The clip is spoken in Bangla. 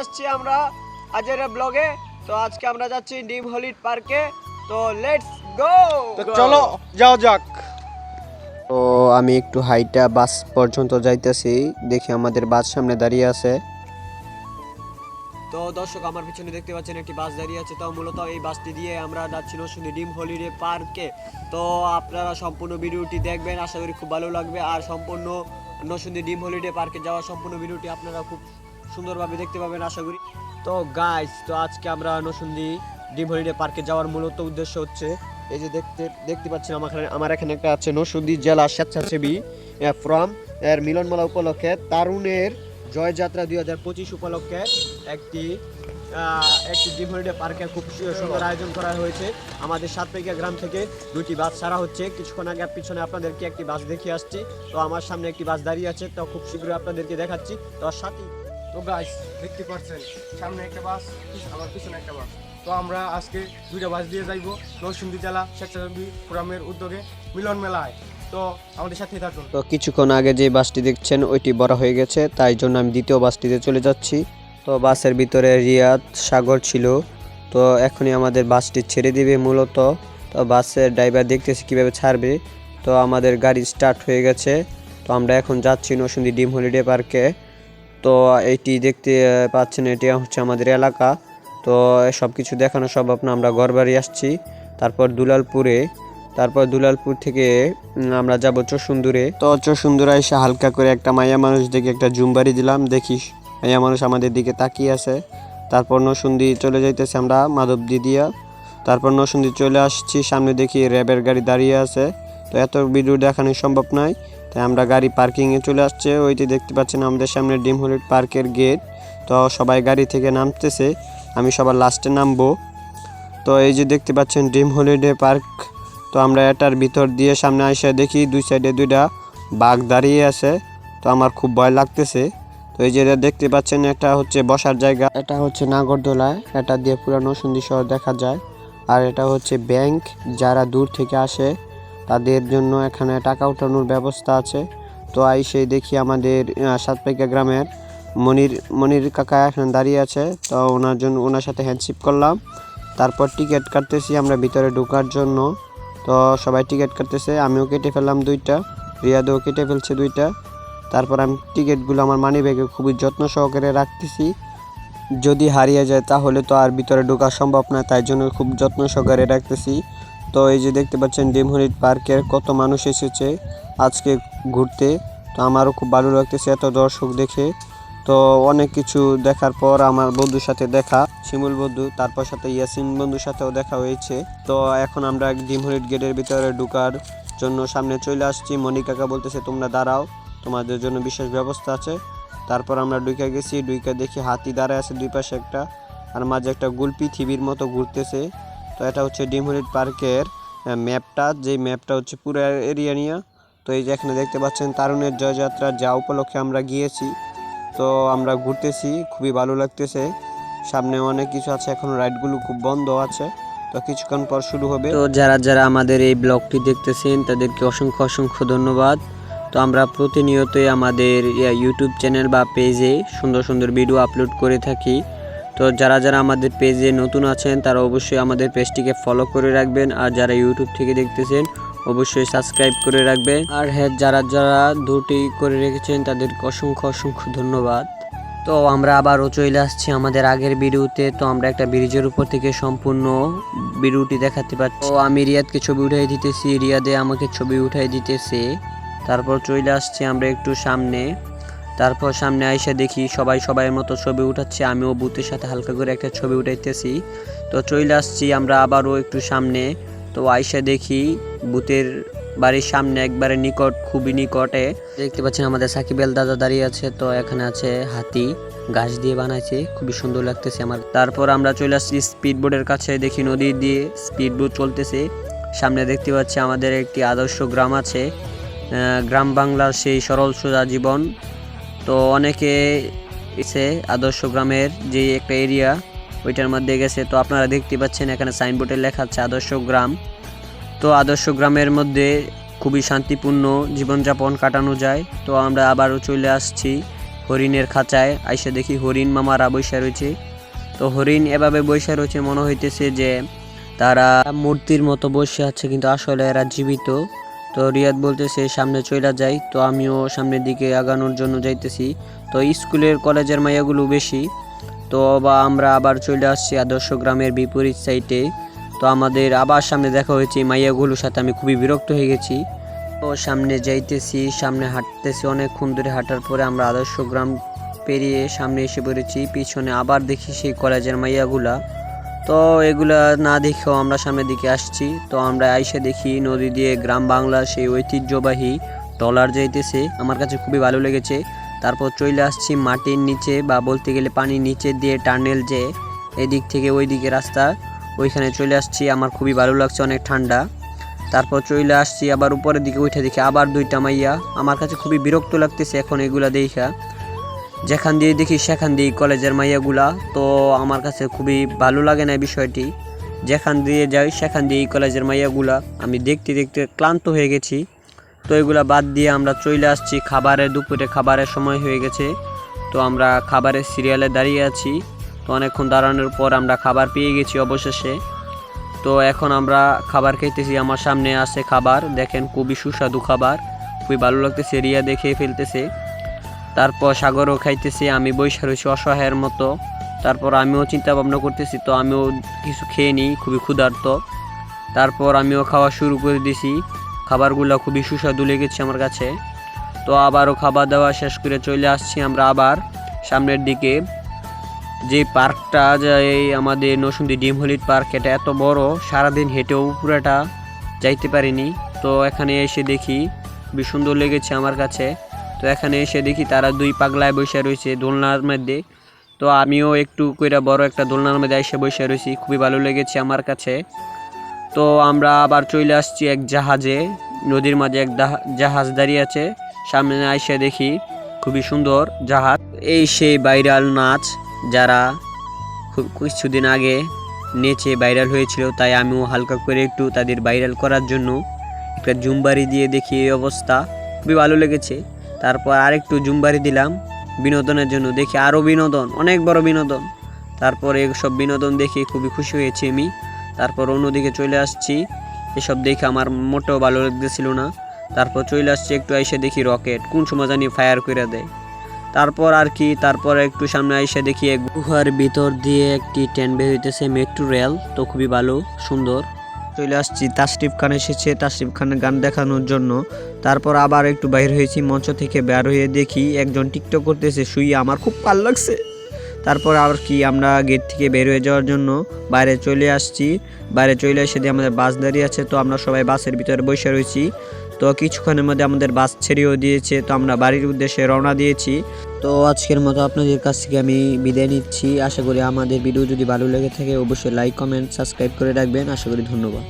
আসছি আমরা আজের ব্লগে। তো আজকে আমরা যাচ্ছি ডিম হলিড পার্কে। তো লেটস গো! তো চলো যাও যাক। তো আমি একটু হাইটা বাস পর্যন্ত যাইতেছি। দেখি আমাদের বাস সামনে দাঁড়িয়ে আছে। তো দর্শক আমার পিছনে দেখতে পাচ্ছেন একটি বাস দাঁড়িয়ে আছে। তো মূলত এই বাসটি দিয়ে আমরা যাচ্ছি নরসিংদী ডিম হলিডে পার্কে। তো আপনারা সম্পূর্ণ ভিডিওটি দেখবেন আশা করি খুব ভালো লাগবে। আর সম্পূর্ণ নরসিংদী ডিম হলিডে পার্কে যাওয়া সম্পূর্ণ ভিডিওটি আপনারা খুব সুন্দরভাবে দেখতে পাবেন, আশা করি। তো গাইস তো আজকে আমরা নরসিংদী ডিম হলিডে পার্কে যাওয়ার মূলত উদ্দেশ্য হচ্ছে, এই যে দেখতে দেখতে পাচ্ছেন আমার এখানে আমার এখানে একটা আছে নরসিংদী জেলা স্বেচ্ছাসেবী ফ্রম এর মিলনমেলা উপলক্ষে তারুণের জয়যাত্রা দুই হাজার পঁচিশ উপলক্ষে একটি একটি ডিম হলিডে পার্কে খুব সুন্দর আয়োজন করা হয়েছে। আমাদের সাতপেকিয়া গ্রাম থেকে দুটি বাস ছাড়া হচ্ছে। কিছুক্ষণ আগে পিছনে আপনাদেরকে একটি বাস দেখিয়ে আসছি। তো আমার সামনে একটি বাস দাঁড়িয়ে আছে। তো খুব শীঘ্রই আপনাদেরকে দেখাচ্ছি। তো সাথে তো গাইস দেখতে পাচ্ছেন সামনে একটা বাস আমার পিছনে একটা বাস তো আমরা আজকে দুইটা বাস দিয়ে যাইবো, নরসিংদী জেলা স্বেচ্ছাসেবী ফোরামের উদ্যোগে মিলন মেলায়। তো আমাদের সাথেই থাকুন। তো কিছুক্ষণ আগে যে বাসটি দেখছেন, ওইটি বড় হয়ে গেছে, তাই জন্য আমি দ্বিতীয় বাসটিতে চলে যাচ্ছি। তো বাসের ভিতরে রিয়াদ সাগর ছিল। তো এখনই আমাদের বাসটি ছেড়ে দিবে মূলত। তো বাসের ড্রাইভার দেখতেছি কীভাবে ছাড়বে। তো আমাদের গাড়ি স্টার্ট হয়ে গেছে। তো আমরা এখন যাচ্ছি নসুন্দি ডিম হলিডে পার্কে তো এটি দেখতে পাচ্ছেন এটি হচ্ছে আমাদের এলাকা। তো সব কিছু দেখানো সব আপনার আমরা ঘরবাড়ি আসছি। তারপর দুলালপুরে, তারপর দুলালপুর থেকে আমরা যাব চসুন্দুরে। তো চসুন্দুরা এসে হালকা করে একটা মায়া মানুষ দেখে একটা জুমবাড়ি দিলাম দেখিস মায়া মানুষ আমাদের দিকে তাকিয়ে আছে। তারপর নসুন্দি চলে যাইতেছে আমরা মাধবদি দিয়া তারপর নসুন্দি চলে আসছি, সামনে দেখি র্যাবের গাড়ি দাঁড়িয়ে আছে। তো এত ভিডিও দেখানো সম্ভব নয়। তাই আমরা গাড়ি পার্কিংয়ে চলে আসছে। ওইটি দেখতে পাচ্ছেন আমাদের সামনে ডিম হলিড পার্কের গেট তো সবাই গাড়ি থেকে নামতেছে। আমি সবার লাস্টে নামবো। তো এই যে দেখতে পাচ্ছেন ড্রিম হলিডে পার্ক তো আমরা এটার ভিতর দিয়ে সামনে আইসা দেখি, দুই সাইডে দুইটা বাঘ দাঁড়িয়ে আছে। তো আমার খুব ভয় লাগতেছে। তো এই যে দেখতে পাচ্ছেন, এটা হচ্ছে বসার জায়গা। এটা হচ্ছে নাগরদোলা এটা দিয়ে পুরানো সুন্দর শহর দেখা যায়। আর এটা হচ্ছে ব্যাংক, যারা দূর থেকে আসে। তাদের জন্য এখানে টাকা উঠানোর ব্যবস্থা আছে। তো আই সেই দেখি আমাদের সাতপাইকা গ্রামের মনির মনির কাকা এখানে দাঁড়িয়ে আছে। তো ওনার জন্য, ওনার সাথে হ্যান্ডশিপ করলাম। তারপর টিকিট কাটতেছি আমরা ভিতরে ঢোকার জন্য। তো সবাই টিকিট কাটতেছে, আমিও কেটে ফেললাম দুইটা, রিয়াদও কেটে ফেলছে দুইটা। তারপর আমি টিকিটগুলো আমার মানি ব্যাগে খুবই যত্ন সহকারে রাখতেছি। যদি হারিয়ে যায় তাহলে তো আর ভিতরে ঢোকা সম্ভব না, তাই জন্য খুব যত্ন সহকারে রাখতেছি। তো এই যে দেখতে পাচ্ছেন ডিমহরিট পার্কের কত মানুষ এসেছে আজকে ঘুরতে। তো আমারও খুব ভালো লাগতেছে এত দর্শক দেখে। তো অনেক কিছু দেখার পর আমার বন্ধুর সাথে দেখা, শিমুল বন্ধু, তারপর সাথে ইয়াসিন বন্ধুর সাথেও দেখা হয়েছে। তো এখন আমরা ডিমহরিট গেটের ভিতরে ঢুকার জন্য সামনে চলে আসছি। মনিকাকা বলতেছে, তোমরা দাঁড়াও, তোমাদের জন্য বিশেষ ব্যবস্থা আছে। তারপর আমরা ঢুকে গেছি, ঢুকে দেখি হাতি দাঁড়ায় আছে দুই পাশে একটা, আর মাঝে একটা গুলপি থিবির মতো ঘুরতেছে। তো এটা হচ্ছে ডিমহরিট পার্কের ম্যাপটা। যেই ম্যাপটা হচ্ছে পুরো এরিয়া নিয়ে। তো এই যে এখানে দেখতে পাচ্ছেন তারুণের জয়যাত্রা, যা উপলক্ষে আমরা গিয়েছি। তো আমরা ঘুরতেছি, খুবই ভালো লাগতেছে। সামনে অনেক কিছু আছে, এখন রাইডগুলো খুব বন্ধ আছে। তো কিছুক্ষণ পর শুরু হবে। তো যারা যারা আমাদের এই ব্লগটি দেখতেছেন, তাদেরকে অসংখ্য অসংখ্য ধন্যবাদ। তো আমরা প্রতিনিয়তই আমাদের ইউটিউব চ্যানেল বা পেজে সুন্দর সুন্দর ভিডিও আপলোড করে থাকি। তো যারা যারা আমাদের পেজে নতুন আছেন, তারা অবশ্যই আমাদের পেজটিকে ফলো করে রাখবেন। আর যারা ইউটিউব থেকে দেখতেছেন, অবশ্যই সাবস্ক্রাইব করে রাখবেন। আর হ্যাঁ যারা যারা দুটি করে রেখেছেন, তাদেরকে অসংখ্য অসংখ্য ধন্যবাদ। তো আমরা আবারও চলে আসছি আমাদের আগের ভিডিওতে। তো আমরা একটা ব্রিজের উপর থেকে সম্পূর্ণ ভিডিওটি দেখাতে পাচ্ছি তো আমি রিয়াদকে ছবি উঠাই দিতেছি। রিয়াদে আমাকে ছবি উঠাই দিতেছে। তারপর চলে আসছি আমরা একটু সামনে। তারপর সামনে আইসা দেখি সবাই সবাইয়ের মতো ছবি উঠাচ্ছে, আমিও বুথের সাথে হালকা করে একটা ছবি উঠাইতেছি। তো চলে আসছি, আমরা আবারও একটু সামনে। তো আইসা দেখি বুথের বাড়ির সামনে একবারে নিকট, খুবই নিকটে। দেখতে পাচ্ছেন আমাদের সাকিব এল দাদা দাঁড়িয়ে আছে, তো এখানে আছে হাতি গাছ দিয়ে বানাইছে, খুবই সুন্দর লাগতেছে আমার। তারপর আমরা চলে আসছি স্পিড বোর্ডের কাছে, দেখি নদী দিয়ে স্পিড বোট চলতেছে। সামনে দেখতে পাচ্ছি আমাদের একটি আদর্শ গ্রাম আছে গ্রাম বাংলার সেই সরল সোজা জীবন। তো অনেকে এসে আদর্শ গ্রামের যে একটা এরিয়া ওইটার মধ্যে গেছে। তো আপনারা দেখতে পাচ্ছেন এখানে সাইনবোর্ডে লেখা আছে আদর্শ গ্রাম। তো আদর্শ গ্রামের মধ্যে খুবই শান্তিপূর্ণ জীবনযাপন কাটানো যায়। তো আমরা আবারও চলে আসছি হরিণের খাঁচায়। আইসা দেখি হরিণ মামারা বৈশা রয়েছে। তো হরিণ এভাবে বৈশা রয়েছে, মনে হইতেছে যে তারা মূর্তির মতো বসে আছে, কিন্তু আসলে এরা জীবিত। তো রিয়াদ বলতেছে সামনে চলে যাই তো আমিও সামনের দিকে আগানোর জন্য যাইতেছি। তো স্কুলের কলেজের মাইয়াগুলো বেশি, তো বা আমরা আবার চলে আসছি আদর্শ গ্রামের বিপরীত সাইডে তো আমাদের আবার সামনে দেখা হয়েছে মাইয়াগুলোর সাথে আমি খুবই বিরক্ত হয়ে গেছি। তো সামনে যাইতেছি, সামনে হাঁটতেছি, অনেকক্ষণ ধরে হাঁটার পরে আমরা আদর্শ গ্রাম পেরিয়ে সামনে এসে পড়েছি, পিছনে আবার দেখি সেই কলেজের মাইয়াগুলা। তো এগুলা না দেখেও আমরা সামনের দিকে আসছি। তো আমরা আইসে দেখি নদী দিয়ে গ্রাম বাংলার সেই ঐতিহ্যবাহী ট্রলার যাইতেছে। আমার কাছে খুবই ভালো লেগেছে। তারপর চলে আসছি মাটির নিচে বা বলতে গেলে পানির নিচে দিয়ে টানেল যে এদিক থেকে ওই দিকে রাস্তা, ওইখানে চলে আসছি। আমার খুবই ভালো লাগছে অনেক ঠান্ডা। তারপর চলে আসছি আবার উপরের দিকে উঠে দেখি আবার দুইটা মাইয়া। আমার কাছে খুবই বিরক্ত লাগতেছে এখন এগুলা দেখা। যেখান দিয়ে দেখি সেখান দিয়ে কলেজের মাইয়াগুলা, তো আমার কাছে খুবই ভালো লাগে না বিষয়টি। যেখান দিয়ে যাই, সেখান দিয়ে কলেজের মাইয়াগুলা। আমি দেখতে দেখতে ক্লান্ত হয়ে গেছি। তো এগুলা বাদ দিয়ে আমরা চলে আসছি খাবারের দুপুরে খাবারের সময় হয়ে গেছে। তো আমরা খাবারের সিরিয়ালে দাঁড়িয়ে আছি। তো অনেকক্ষণ দাঁড়ানোর পর আমরা খাবার পেয়ে গেছি অবশেষে। তো এখন আমরা খাবার খেতেছি আমার সামনে আছে খাবার। দেখেন খুবই সুস্বাদু খাবার। খুবই ভালো লাগতেছে, রিয়া দেখে ফেলতেছে। তারপর সাগরও খাইতেছি, আমি বৈশা রয়েছি অসহায়ের মতো। তারপর আমিও চিন্তা ভাবনা করতেছি, তো আমিও কিছু খেয়ে নিই, খুবই ক্ষুধার্ত। তারপর আমিও খাওয়া শুরু করে দিছি। খাবারগুলো খুবই সুস্বাদু লেগেছে আমার কাছে। তো আবারও খাবার দাওয়া শেষ করে চলে আসছি আমরা আবার সামনের দিকে। যে পার্কটা, যে আমাদের নসুন্দি ডিম হলিড পার্ক, এটা এত বড়, সারাদিন হেঁটেও পুরাটা যাইতে পারিনি। তো এখানে এসে দেখি খুবই সুন্দর লেগেছে আমার কাছে। তো এখানে এসে দেখি তারা দুই পাগলায় বসে রয়েছে দোলনার মধ্যে। তো আমিও একটু কইরা বড় একটা দোলনার মধ্যে এসে বসে রয়েছি, খুবই ভালো লেগেছে আমার কাছে। তো আমরা আবার চলে আসছি এক জাহাজে, নদীর মাঝে এক জাহাজ দাঁড়িয়ে আছে। সামনে এসে দেখি খুবই সুন্দর জাহাজ। এই সেই ভাইরাল নাচ যারা খুব কিছুদিন আগে নেচে ভাইরাল হয়েছিল, তাই আমিও হালকা করে একটু তাদের ভাইরাল করার জন্য একটা জুমবারি দিয়ে দেখি এই অবস্থা। খুবই ভালো লেগেছে। তারপর আরেকটু জুমবারি দিলাম বিনোদনের জন্য, দেখি আরও বিনোদন, অনেক বড় বিনোদন। তারপর সব বিনোদন দেখে খুবই খুশি হয়েছি আমি। তারপর অন্যদিকে চলে আসছি, এসব দেখে আমার মোটেও ভালো লাগতেছিল না। তারপর চলে আসছি, একটু এসে দেখি রকেট, কোন সময় জানি ফায়ার করে দেয়। তারপর আর কি, তারপর একটু সামনে এসে দেখি গুহার ভিতর দিয়ে একটি ট্রেন বের হইতেছে, মেট্রো রেল, তো খুবই ভালো, সুন্দর। চলে আসছি। তাশরিফ খান এসেছে। তাশরিফ খানের গান দেখানোর জন্য। তারপর আবার একটু বাইর হয়েছি মঞ্চ থেকে। বের হয়ে দেখি একজন টিকটক করতেছে শুয়ে আমার খুব ভালো লাগছে। তারপর আর কি, আমরা গেট থেকে বের হয়ে যাওয়ার জন্য বাইরে চলে আসছি। বাইরে চলে এসে দিয়ে আমাদের বাস দাঁড়িয়ে আছে। তো আমরা সবাই বাসের ভিতরে বসে রয়েছি। তো কিছুক্ষণের মধ্যে আমাদের বাস ছেড়েও দিয়েছে, তো আমরা বাড়ির উদ্দেশ্যে রওনা দিয়েছি। তো আজকের মতো আপনাদের কাছ থেকে আমি বিদায় নিচ্ছি। আশা করি আমাদের ভিডিও যদি ভালো লেগে থাকে, অবশ্যই লাইক কমেন্ট সাবস্ক্রাইব করে রাখবেন। আশা করি ধন্যবাদ।